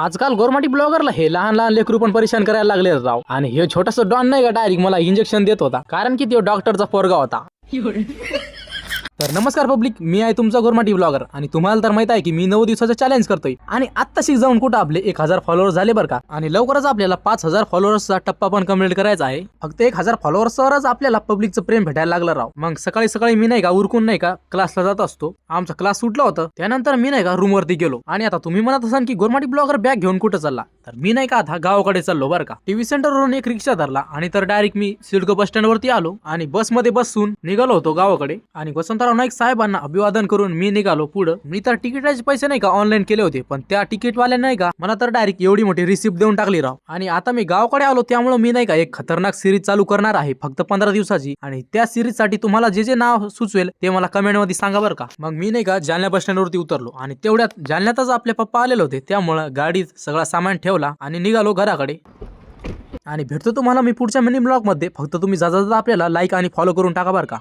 आजकाल गोरमाटी ब्लॉगरला हे लहान लहान लेकरू पण परेशान करायला लागले राव. आणि हे छोटस डॉन नाही का डायरेक्ट मला इंजेक्शन देत होता. कारण की तो डॉक्टरचा पोरगा होता. तर नमस्कार पब्लिक मी आहे तुमचा गोरमाटी ब्लॉगर आणि तुम्हाला तर माहीत आहे की मी नऊ दिवसाचं चॅलेंज करतोय. आणि आत्ताशी जाऊन कुठं आपले एक हजार फॉलोअर्स झाले बरं का? आणि लवकरच आपल्याला पाच हजार फॉलोअर्सचा टप्पा पण कंप्लीट करायचा आहे. फक्त एक हजार फॉलोअर्सवरच आपल्याला पब्लिकचं प्रेम भेटायला लागलं राव. मग सकाळी सकाळी मी नाही का उरकून नाही का क्लासला जात असतो. आमचा क्लास सुटला होता. त्यानंतर मी नाही का रूम वरती गेलो. आणि आता तुम्ही म्हणत असाल की गोरमाटी ब्लॉगर बॅग घेऊन कुठं चालला? तर मी नाही का आता गावाकडे चाललो बरं का. टीव्ही सेंटरवरून एक रिक्षा धरला आणि तर डायरेक्ट मी सिडको बस स्टँड वरती आलो आणि बसमध्ये बसून निघालो होतो गावाकडे. आणि वसंतराव नाईक साहेबांना अभिवादन करून मी निघालो पुढं. मी तर तिकिटाचे पैसे नाही का ऑनलाईन केले होते पण त्या तिकीटवाल्या नाही का मला तर डायरेक्ट एवढी मोठी रिसिप्ट देऊन टाकली राव. आणि आता मी गावाकडे आलो त्यामुळे मी नाही का एक खतरनाक सिरीज चालू करणार आहे फक्त पंधरा दिवसाची. आणि त्या सिरीजसाठी तुम्हाला जे जे नाव सुचवेल ते मला कमेंटमध्ये सांगा बरं का. मग मी नाही का जालना बस स्टँड वरती उतरलो आणि तेवढ्यात जालन्यातच आपले पप्पा आलेले होते. त्यामुळं गाडीत सगळा सामान ठेवला आणि निघालो घराकडे. आणि भेटतो तुम्हाला मी पुढच्या मिनी ब्लॉगमध्ये. फक्त तुम्ही जाता जाता आपल्याला लाईक आणि फॉलो करून टाका बरं का.